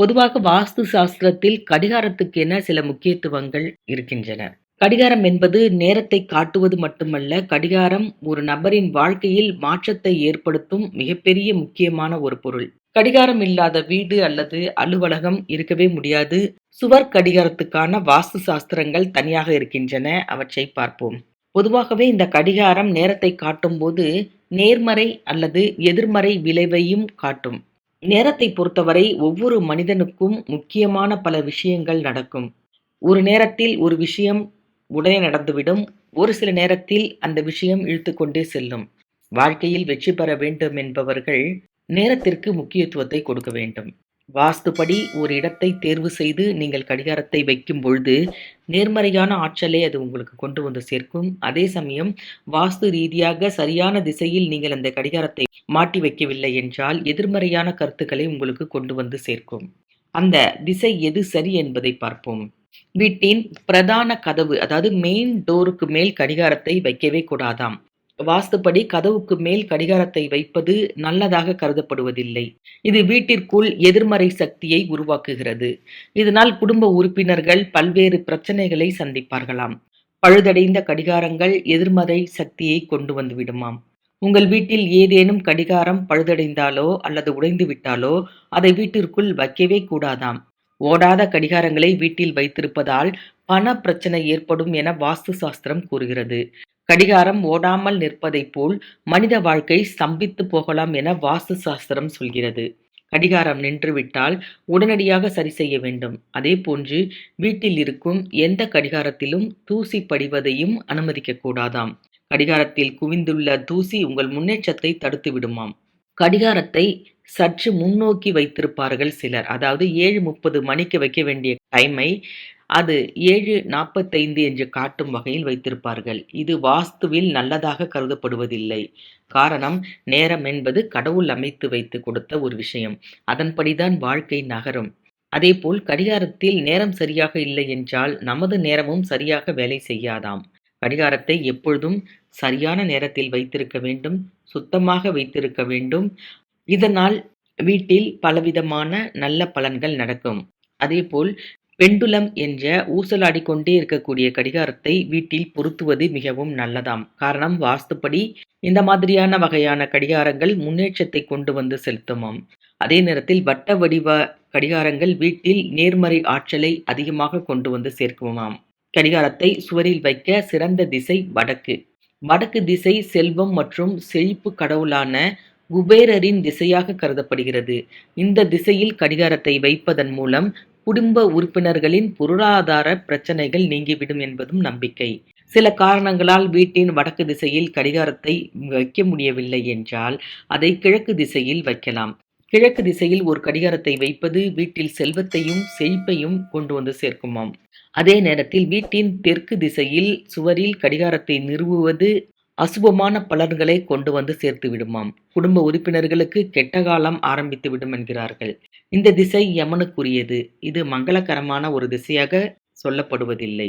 பொதுவாக வாஸ்து சாஸ்திரத்தில் கடிகாரத்துக்கென சில முக்கியத்துவங்கள் இருக்கின்றன. கடிகாரம் என்பது நேரத்தை காட்டுவது மட்டுமல்ல, கடிகாரம் ஒரு நபரின் வாழ்க்கையில் மாற்றத்தை ஏற்படுத்தும் மிகப்பெரிய முக்கியமான ஒரு பொருள். கடிகாரம் இல்லாத வீடு அல்லது அலுவலகம் இருக்கவே முடியாது. சுவர் கடிகாரத்துக்கான வாஸ்து சாஸ்திரங்கள் தனியாக இருக்கின்றன. அவற்றை பார்ப்போம். பொதுவாகவே இந்த கடிகாரம் நேரத்தை காட்டும்போது நேர்மறை அல்லது எதிர்மறை விளைவையும் காட்டும். நேரத்தை பொறுத்தவரை ஒவ்வொரு மனிதனுக்கும் முக்கியமான பல விஷயங்கள் நடக்கும். ஒரு நேரத்தில் ஒரு விஷயம் உடனே நடந்துவிடும். ஒரு சில நேரத்தில் அந்த விஷயம் இழுத்துக்கொண்டே செல்லும். வாழ்க்கையில் வெற்றி பெற வேண்டும் என்பவர்கள் நேரத்திற்கு முக்கியத்துவத்தை கொடுக்க வேண்டும். வாஸ்துபடி ஒரு இடத்தை தேர்வு செய்து நீங்கள் கடிகாரத்தை வைக்கும் பொழுது நேர்மறையான ஆற்றலை அது உங்களுக்கு கொண்டு வந்து சேர்க்கும். அதே சமயம் வாஸ்து ரீதியாக சரியான திசையில் நீங்கள் அந்த கடிகாரத்தை மாட்டி வைக்கவில்லை என்றால் எதிர்மறையான கருத்துக்களை உங்களுக்கு கொண்டு வந்து சேர்க்கும். அந்த திசை எது சரி என்பதை பார்ப்போம். வீட்டின் பிரதான கதவு அதாவது மெயின் டோருக்கு மேல் கடிகாரத்தை வைக்கவே கூடாதாம். வாஸ்துப்படி கதவுக்கு மேல் கடிகாரத்தை வைப்பது நல்லதாக கருதப்படுவதில்லை. இது வீட்டிற்குள் எதிர்மறை சக்தியை உருவாக்குகிறது. இதனால் குடும்ப உறுப்பினர்கள் பல்வேறு பிரச்சனைகளை சந்திப்பார்களாம். பழுதடைந்த கடிகாரங்கள் எதிர்மறை சக்தியை கொண்டு வந்து விடுமாம். உங்கள் வீட்டில் ஏதேனும் கடிகாரம் பழுதடைந்தாலோ அல்லது உடைந்து விட்டாலோ அதை வீட்டிற்குள் வைக்கவே கூடாதாம். ஓடாத கடிகாரங்களை வீட்டில் வைத்திருப்பதால் பண பிரச்சனை ஏற்படும் என வாஸ்து சாஸ்திரம் கூறுகிறது. கடிகாரம் ஓடாமல் நிற்பதைப் போல் மனித வாழ்க்கை ஸ்தம்பித்து போகலாம் என வாஸ்து சாஸ்திரம் சொல்கிறது. கடிகாரம் நின்றுவிட்டால் உடனடியாக சரி செய்ய வேண்டும். அதே போன்று வீட்டில் இருக்கும் எந்த கடிகாரத்திலும் தூசி படிவதையும் அனுமதிக்க கூடாதாம். கடிகாரத்தில் குவிந்துள்ள தூசி உங்கள் முன்னேற்றத்தை தடுத்து விடுமாம். கடிகாரத்தை சற்று முன்னோக்கி வைத்திருப்பார்கள் சிலர். அதாவது ஏழு முப்பது மணிக்கு வைக்க வேண்டிய டைமை அது ஏழு நாற்பத்தைந்து என்று காட்டும் வகையில் வைத்திருப்பார்கள். இது வாஸ்துவில் நல்லதாக கருதப்படுவதில்லை. காரணம் நேரம் என்பது கடவுள் அமைத்து வைத்து கொடுத்த ஒரு விஷயம். அதன்படிதான் வாழ்க்கை நகரும். அதேபோல் கடிகாரத்தில் நேரம் சரியாக இல்லை என்றால் நமது நேரமும் சரியாக வேலை செய்யாதாம். கடிகாரத்தை எப்பொழுதும் சரியான நேரத்தில் வைத்திருக்க வேண்டும். சுத்தமாக வைத்திருக்க வேண்டும். இதனால் வீட்டில் பலவிதமான நல்ல பலன்கள் நடக்கும். அதேபோல் பெண்டுலம் என்ற ஊசலாடிக் கொண்டே இருக்கக்கூடிய கடிகாரத்தை வீட்டில் பொருத்துவது மிகவும் நல்லதாம். காரணம் வாஸ்துப்படி இந்த மாதிரியான வகையான கடிகாரங்கள் முன்னேற்றத்தை கொண்டு வந்து செலுத்துமாம். அதே நேரத்தில் வட்ட வடிவ கடிகாரங்கள் வீட்டில் நேர்மறை ஆற்றலை அதிகமாக கொண்டு வந்து சேர்க்குமாம். கடிகாரத்தை சுவரில் வைக்க சிறந்த திசை வடக்கு. வடக்கு திசை செல்வம் மற்றும் செழிப்பு கடவுளான குபேரரின் திசையாக கருதப்படுகிறது. இந்த திசையில் கடிகாரத்தை வைப்பதன் மூலம் குடும்ப உறுப்பினர்களின் பொருளாதார பிரச்சனைகள் நீங்கிவிடும் என்பதும் நம்பிக்கை. சில காரணங்களால் வீட்டின் வடக்கு திசையில் கடிகாரத்தை வைக்க முடியவில்லை என்றால் அதை கிழக்கு திசையில் வைக்கலாம். கிழக்கு திசையில் ஒரு கடிகாரத்தை வைப்பது வீட்டில் செல்வத்தையும் செழிப்பையும் கொண்டு வந்து சேர்க்குமாம். அதே நேரத்தில் வீட்டின் தெற்கு திசையில் சுவரில் கடிகாரத்தை நிறுவுவது அசுபமான பலன்களை கொண்டு வந்து சேர்த்து விடுமாம். குடும்ப உறுப்பினர்களுக்கு கெட்ட காலம் ஆரம்பித்து விடும் என்கிறார்கள். இந்த திசை யமனுக்குரியது. இது மங்களகரமான ஒரு திசையாக சொல்லப்படுவதில்லை.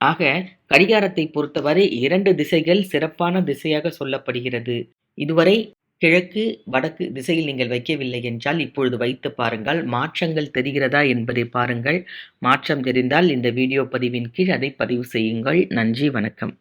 ஆக கடிகாரத்தை பொறுத்தவரை இரண்டு திசைகள் சிறப்பான திசையாக சொல்லப்படுகிறது. இதுவரை கிழக்கு, வடக்கு திசையில் நீங்கள் வைக்கவில்லை என்றால் இப்பொழுது வைத்து பாருங்கள். மாற்றங்கள் தெரிகிறதா என்பதை பாருங்கள். மாற்றம் தெரிந்தால் இந்த வீடியோ பதிவின் கீழ் அதை பதிவு செய்யுங்கள். நன்றி வணக்கம்.